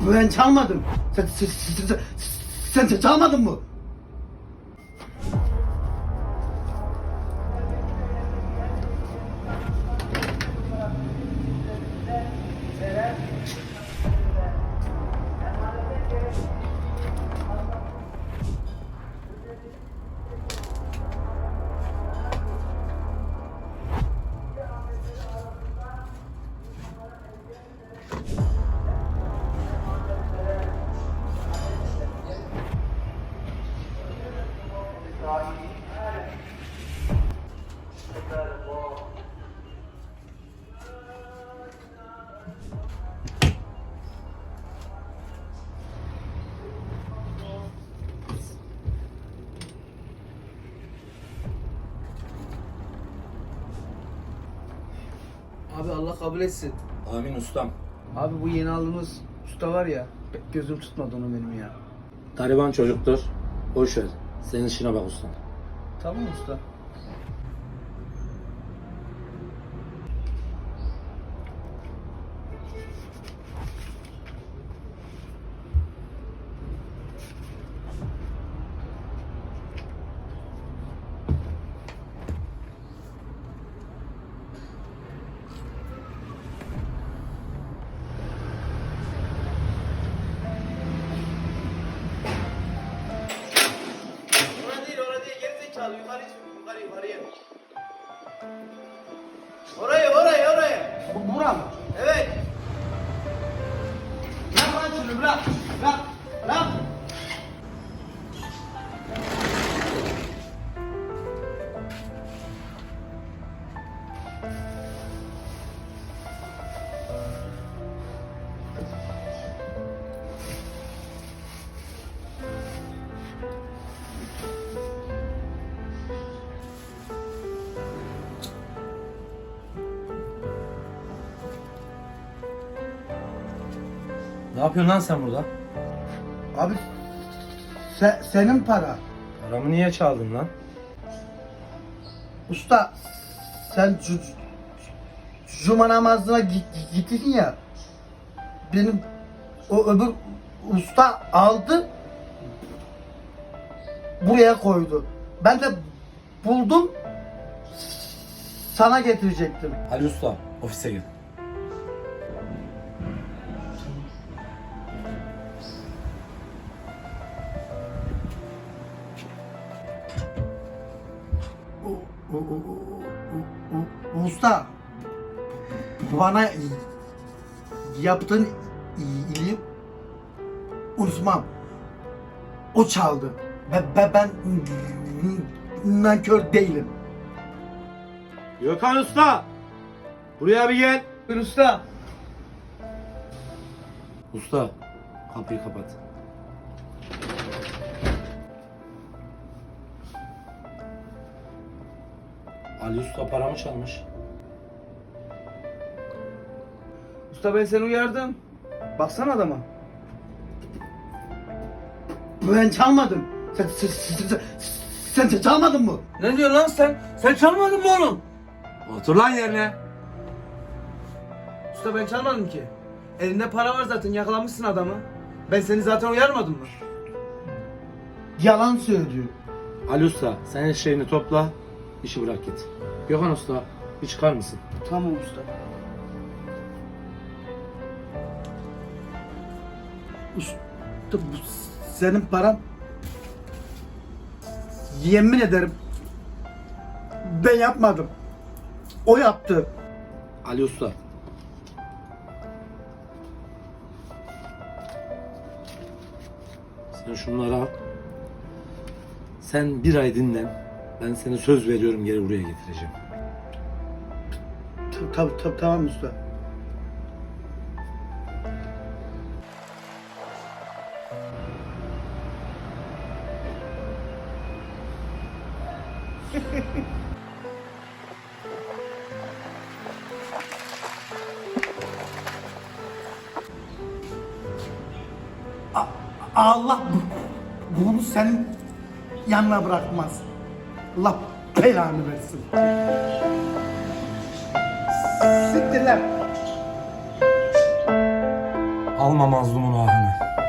Ben çalmadım. Sen, sen, sen, sen, sen çalmadın mı? Abi Allah kabul etsin. Amin ustam. Abi bu yeni aldığımız usta var ya pek gözüm tutmadı onu benim ya. Gariban çocuktur. Boş ver. Senin işine bak ustam. Tamam usta. Değil. Geri zekalı. Yukarı çık, yukarı, yukarıya. Oraya, oraya, oraya. Bu bura mı? Evet. Bırak lan şunu, bırak. Bırak, bırak. Ne yapıyorsun lan sen burada? Abi se- senin para. Paramı niye çaldın lan? Usta sen cu- cuma namazına git- gittin ya. Benim o öbür usta aldı buraya koydu. Ben de buldum sana getirecektim. Ali usta ofise gel. Usta bana yaptığın iyiliği unutmam. O çaldı. Ben, ben, ben nankör değilim. Gökhan usta! Buraya bir gel. Bir usta. Usta kapıyı kapat. Ali usta paramı çalmış. Usta ben seni uyardım. Baksana adama. Ben çalmadım. Sen, sen, sen, sen, sen, sen çalmadın mı? Ne diyorsun lan sen? Sen çalmadın mı oğlum? Otur lan yerine. Usta ben çalmadım ki. Elinde para var zaten yakalamışsın adamı. Ben seni zaten uyarmadım mı? Yalan söylüyor. Ali usta sen eşeğini topla. İşi bırak git. Gökhan usta bir çıkar mısın? Tamam usta. Usta bu senin paran. Yemin ederim. Ben yapmadım. O yaptı. Ali usta. Sen şunları al. Sen bir ay dinlen. Ben seni söz veriyorum geri buraya getireceğim. Tabii tabii tamam usta. Allah bu- bunu senin yanına bırakmaz. Allah belanı versin. Siktir lan. Alma mazlumun ahını.